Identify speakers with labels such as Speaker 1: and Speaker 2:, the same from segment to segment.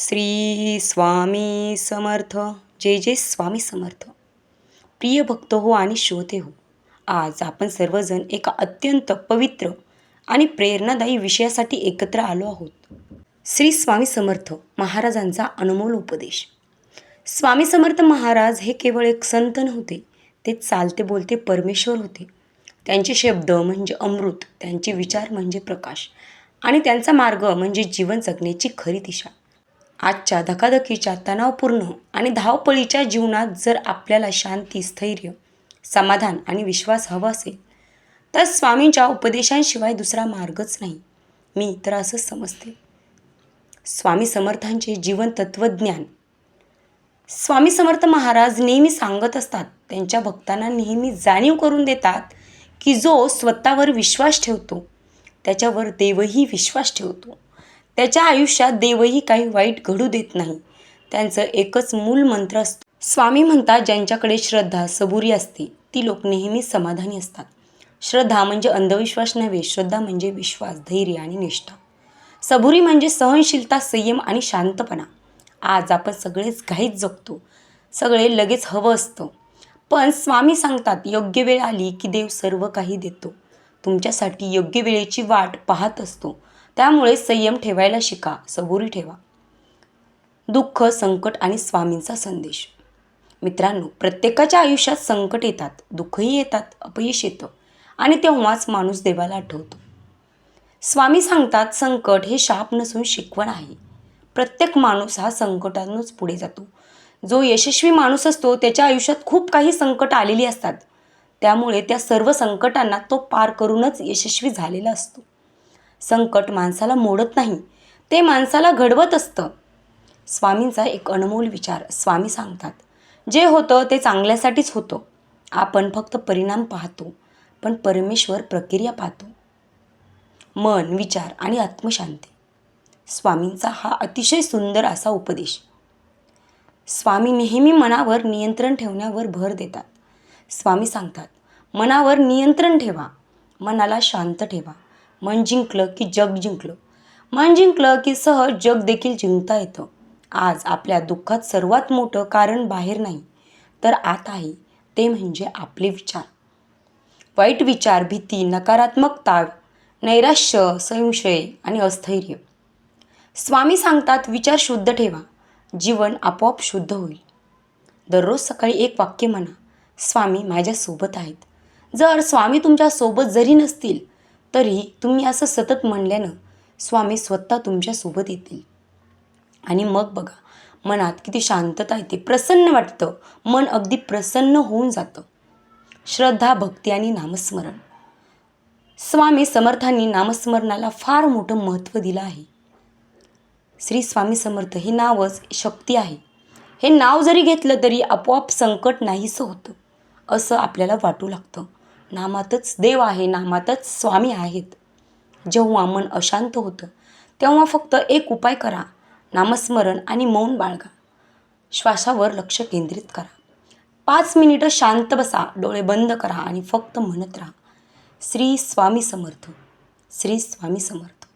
Speaker 1: श्री स्वामी समर्थ. जय जय स्वामी समर्थ. प्रिय भक्त हो आणि श्रोते हो आज आपण सर्वजण एका अत्यंत पवित्र आणि प्रेरणादायी विषयासाठी एकत्र आलो आहोत. श्री स्वामी समर्थ महाराजांचा अनमोल उपदेश. स्वामी समर्थ महाराज हे केवळ एक संत नव्हते ते चालते बोलते परमेश्वर होते. त्यांचे शब्द म्हणजे अमृत त्यांचे विचार म्हणजे प्रकाश आणि त्यांचा मार्ग म्हणजे जीवन जगण्याची खरी दिशा. आजच्या धकाधकीच्या तणावपूर्ण आणि धावपळीच्या जीवनात जर आपल्याला शांती स्थैर्य समाधान आणि विश्वास हवा असेल तर स्वामींच्या उपदेशांशिवाय दुसरा मार्गच नाही. मी तर असंच समजते. स्वामी समर्थांचे जीवन तत्त्वज्ञान स्वामी समर्थ महाराज नेहमी सांगत असतात त्यांच्या भक्तांना नेहमी जाणीव करून देतात की जो स्वतःवर विश्वास ठेवतो त्याच्यावर देवही विश्वास ठेवतो. त्याच्या आयुष्यात देवही काही वाईट घडू देत नाही. त्यांचं एकच मूल मंत्र असतं. स्वामी म्हणतात ज्यांच्याकडे श्रद्धा सबुरी असते ती लोक नेहमी समाधानी असतात. श्रद्धा म्हणजे अंधविश्वास नव्हे श्रद्धा म्हणजे विश्वास धैर्य आणि निष्ठा. सबुरी म्हणजे सहनशीलता संयम आणि शांतपणा. आज आपण सगळेच घाईत जगतो. सगळे लगेच हवं असतं. पण स्वामी सांगतात योग्य वेळ आली की देव सर्व काही देतो. तुमच्यासाठी योग्य वेळेची वाट पाहत असतो. त्यामुळे संयम ठेवायला शिका सबुरी ठेवा. दुःख संकट आणि स्वामींचा संदेश. मित्रांनो प्रत्येकाच्या आयुष्यात संकट येतात दुःखही येतात अपयश येतं आणि तेव्हाच माणूस देवाला आठवतो. स्वामी सांगतात संकट हे शाप नसून शिकवण आहे. प्रत्येक माणूस हा संकटातूनच पुढे जातो. जो यशस्वी माणूस असतो त्याच्या आयुष्यात खूप काही संकट आलेली असतात. त्यामुळे त्या सर्व संकटांना तो पार करूनच यशस्वी झालेला असतो. संकट माणसाला मोडत नाही. ते माणसाला घडवत असतं. स्वामींचा एक अनमोल विचार स्वामी सांगतात. जे होतं ते चांगल्यासाठीच होतं. आपण फक्त परिणाम पाहतो पण परमेश्वर प्रक्रिया पाहतो. मन विचार आणि आत्मशांती. स्वामींचा हा अतिशय सुंदर असा उपदेश. स्वामी नेहमी मनावर नियंत्रण ठेवण्यावर भर देतात. स्वामी सांगतात मनावर नियंत्रण ठेवा. मनाला शांत ठेवा. मन जिंकलं की जग जिंकलं. मन जिंकलं की सहज जग देखील जिंकता येतं. आज आपल्या दुःखात सर्वात मोठं कारण बाहेर नाही तर आत आहे ते म्हणजे आपले विचार. वाईट विचार भीती नकारात्मकता नैराश्य संशय आणि अस्थैर्य. स्वामी सांगतात विचार शुद्ध ठेवा जीवन आपोआप शुद्ध होईल. दररोज सकाळी एक वाक्य म्हणा स्वामी माझ्यासोबत आहेत. जर स्वामी तुमच्यासोबत जरी नसतील तरी तुम्ही असं सतत म्हणल्यानं स्वामी स्वतः तुमच्यासोबत येतील. आणि मग बघा मनात किती शांतता येते प्रसन्न वाटतं मन अगदी प्रसन्न होऊन जातं. श्रद्धा भक्ती आणि नामस्मरण. स्वामी समर्थांनी नामस्मरणाला फार मोठं महत्त्व दिलं आहे. श्री स्वामी समर्थ हे नावच शक्ती आहे. हे नाव जरी घेतलं तरी आपोआप संकट नाहीसं होतं असं आपल्याला वाटू लागतं. नामातच देव आहे नामातच स्वामी आहेत. जेव्हा मन अशांत होतं तेव्हा फक्त एक उपाय करा नामस्मरण आणि मौन बाळगा. श्वासावर लक्ष केंद्रित करा. पाच मिनिटं शांत बसा डोळे बंद करा आणि फक्त म्हणत राहा श्री स्वामी समर्थ श्री स्वामी समर्थ.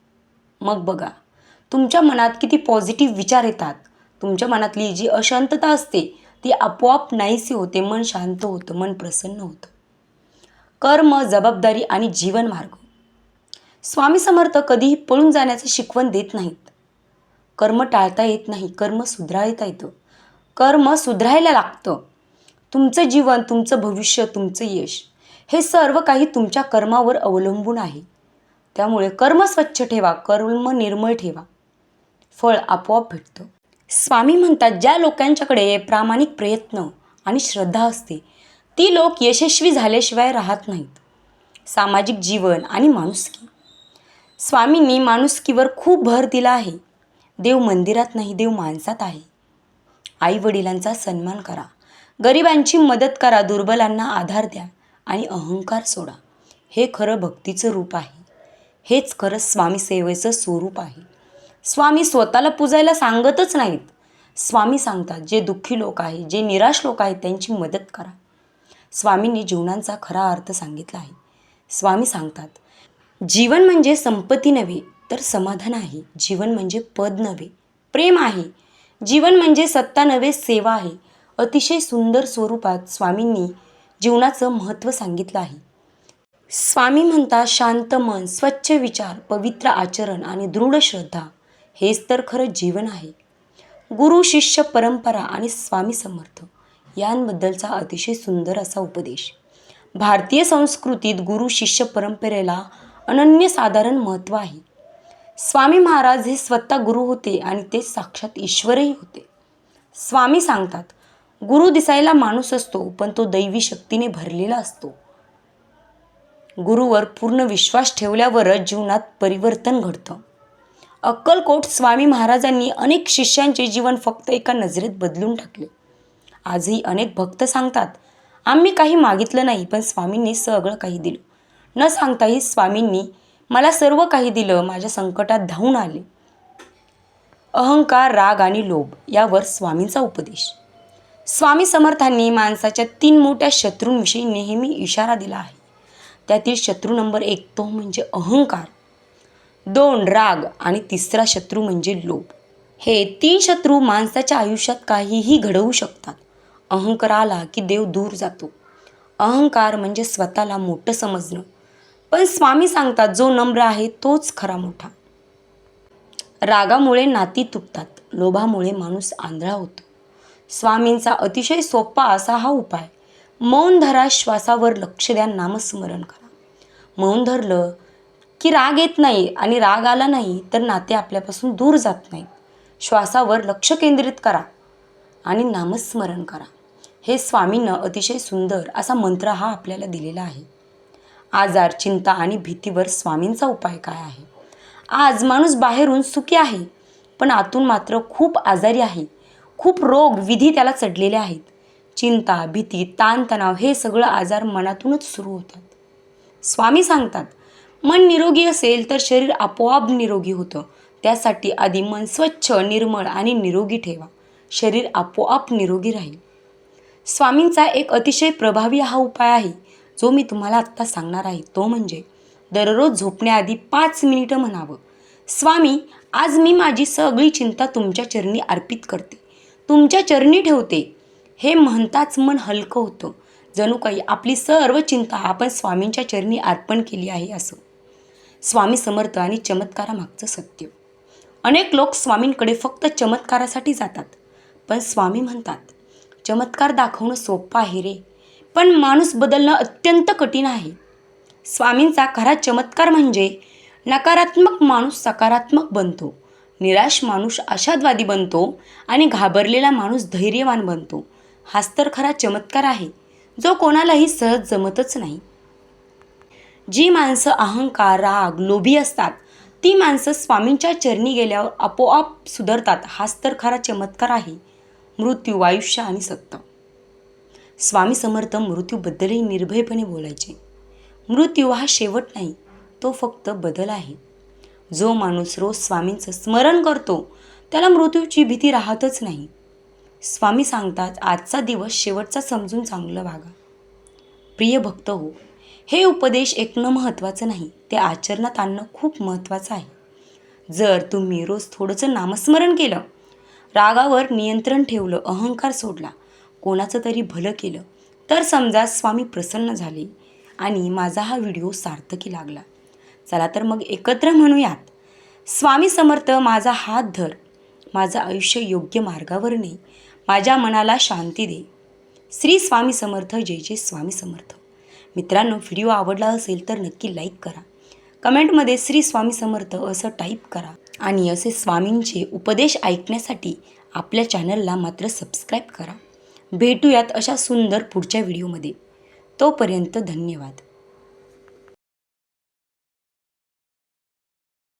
Speaker 1: मग बघा तुमच्या मनात किती पॉझिटिव्ह विचार येतात. तुमच्या मनातली जी अशांतता असते ती आपोआप नाहीशी होते मन शांत होतं मन प्रसन्न होतं. कर्म जबाबदारी आणि जीवनमार्ग. स्वामी समर्थ कधीही पळून जाण्याचे शिकवण देत नाहीत. कर्म टाळता येत नाही कर्म सुधारता येतं. कर्म सुधारायला लागतं. तुमचं जीवन तुमचं भविष्य तुमचं यश हे सर्व काही तुमच्या कर्मावर अवलंबून आहे. त्यामुळे कर्म स्वच्छ ठेवा कर्म निर्मळ ठेवा. फळ आपोआप भेटतं. स्वामी म्हणतात ज्या लोकांच्याकडे प्रामाणिक प्रयत्न आणि श्रद्धा असते ती लोक यशस्वी झाल्याशिवाय राहत नाहीत. सामाजिक जीवन आणि माणुसकी. स्वामींनी माणुसकीवर खूप भर दिला आहे. देव मंदिरात नाही देव माणसात आहे. आई वडिलांचा सन्मान करा. गरिबांची मदत करा दुर्बलांना आधार द्या आणि अहंकार सोडा. हे खरं भक्तीचं रूप आहे. हेच खरं स्वामी सेवेचं स्वरूप आहे. स्वामी स्वतःला पूजायला सांगतच नाहीत. स्वामी सांगतात जे दुःखी लोक आहेत जे निराश लोक आहेत त्यांची मदत करा. स्वामींनी जीवनांचा खरा अर्थ सांगितला आहे. स्वामी सांगतात जीवन म्हणजे संपत्ती नव्हे तर समाधान आहे. जीवन म्हणजे पद नव्हे प्रेम आहे. जीवन म्हणजे सत्ता नव्हे सेवा आहे. अतिशय सुंदर स्वरूपात स्वामींनी जीवनाचं महत्त्व सांगितलं आहे. स्वामी म्हणतात शांत मन स्वच्छ विचार पवित्र आचरण आणि दृढ श्रद्धा हेच तर खरं जीवन आहे. गुरु शिष्य परंपरा आणि स्वामी समर्थ. यांबद्दलचा अतिशय सुंदर असा उपदेश. भारतीय संस्कृतीत गुरु शिष्य परंपरेला अनन्यसाधारण महत्त्व आहे. स्वामी महाराज हे स्वतः गुरु होते आणि ते साक्षात ईश्वरही होते. स्वामी सांगतात गुरु दिसायला माणूस असतो पण तो दैवी शक्तीने भरलेला असतो. गुरुवर पूर्ण विश्वास ठेवल्यावरच जीवनात परिवर्तन घडतं. अक्कलकोट स्वामी महाराजांनी अनेक शिष्यांचे जीवन फक्त एका नजरेत बदलून टाकले. आजही अनेक भक्त सांगतात आम्ही काही मागितलं नाही पण स्वामींनी सगळं काही दिलं. न सांगताही स्वामींनी मला सर्व काही दिलं माझ्या संकटात धावून आले. अहंकार राग आणि लोभ यावर स्वामींचा उपदेश. स्वामी समर्थांनी माणसाच्या तीन मोठ्या शत्रूंविषयी नेहमी इशारा दिला आहे. त्यातील शत्रू नंबर एक तो म्हणजे अहंकार. दोन राग आणि तिसरा शत्रू म्हणजे लोभ. हे तीन शत्रू माणसाच्या आयुष्यात काहीही घडवू शकतात. अहंकार आला की देव दूर जातो. अहंकार म्हणजे स्वतःला मोठं समजणं. पण स्वामी सांगतात जो नम्र आहे तोच खरा मोठा. रागामुळे नाती तुटतात लोभामुळे माणूस आंधळा होतो. स्वामींचा अतिशय सोपा असा हा उपाय. मौन धरा श्वासावर लक्ष द्या नामस्मरण करा. मौन धरलं की राग येत नाही आणि राग आला नाही तर नाते आपल्यापासून दूर जात नाहीत. श्वासावर लक्ष केंद्रित करा आणि नामस्मरण करा. हे स्वामींना अतिशय सुंदर असा मंत्र हा आपल्याला दिलेला आहे. आजार चिंता आणि भीतीवर स्वामींचा उपाय काय आहे? आज माणूस बाहेरून सुखी आहे पण आतून मात्र खूप आजारी आहे. खूप रोग विधी त्याला चढलेले आहेत. चिंता भीती ताणतणाव हे सगळं आजार मनातूनच सुरू होतात. स्वामी सांगतात मन निरोगी असेल तर शरीर आपोआप निरोगी होतं. त्यासाठी आधी मन स्वच्छ निर्मळ आणि निरोगी ठेवा. शरीर आपोआप निरोगी राहील. स्वामींचा एक अतिशय प्रभावी हा उपाय आहे जो मी तुम्हाला आत्ता सांगणार आहे. तो म्हणजे दररोज झोपण्याआधी पाच मिनिटं म्हणावं. स्वामी आज मी माझी सगळी चिंता तुमच्या चरणी अर्पित करते. तुमच्या चरणी ठेवते. हे म्हणताच मन हलकं होतं. जणू काही आपली सर्व चिंता आपण स्वामींच्या चरणी अर्पण केली आहे असं. स्वामी समर्थ आणि चमत्कारामागचं सत्य. अनेक लोक स्वामींकडे फक्त चमत्कारासाठी जातात. पण स्वामी म्हणतात चमत्कार दाखवणं सोपं आहे रे. पण माणूस बदलणं अत्यंत कठीण आहे. स्वामींचा खरा चमत्कार म्हणजे नकारात्मक माणूस सकारात्मक बनतो. निराश माणूस आशाद्वादी बनतो आणि घाबरलेला माणूस धैर्यवान बनतो. हाच तर खरा चमत्कार आहे जो कोणालाही सहज जमतच नाही. जी माणसं अहंकार राग लोभी असतात ती माणसं स्वामींच्या चरणी गेल्यावर आपोआप सुधारतात. हाच तर खरा चमत्कार आहे. मृत्यू आयुष्य आणि सत्ता. स्वामी समर्थ मृत्यूबद्दलही निर्भयपणे बोलायचे. मृत्यू हा शेवट नाही तो फक्त बदल आहे. जो माणूस रोज स्वामींचं स्मरण करतो त्याला मृत्यूची भीती राहतच नाही. स्वामी सांगतात आजचा दिवस शेवटचा समजून चांगलं वागा. प्रिय भक्त हो हे उपदेश ऐकणं महत्त्वाचं नाही ते आचरणात आणणं खूप महत्त्वाचं आहे. जर तुम्ही रोज थोडंसं नामस्मरण केलं रागावर नियंत्रण ठेवलं अहंकार सोडला. कोणाचं तरी भलं केलं. तर समजा स्वामी प्रसन्न झाले आणि माझा हा व्हिडिओ सार्थकी लागला. चला तर मग एकत्र म्हणूयात. स्वामी समर्थ माझा हात धर. माझं आयुष्य योग्य मार्गावर ने माझ्या मनाला शांती दे. श्री स्वामी समर्थ जय जय स्वामी समर्थ. मित्रांनो व्हिडिओ आवडला असेल तर नक्की लाईक करा. कमेंटमध्ये श्री स्वामी समर्थ असं टाईप करा. आणि असे स्वामींचे उपदेश ऐकण्यासाठी आपल्या चॅनलला मात्र सबस्क्राईब करा. भेटूयात अशा सुंदर पुढच्या व्हिडिओमध्ये. तोपर्यंत धन्यवाद.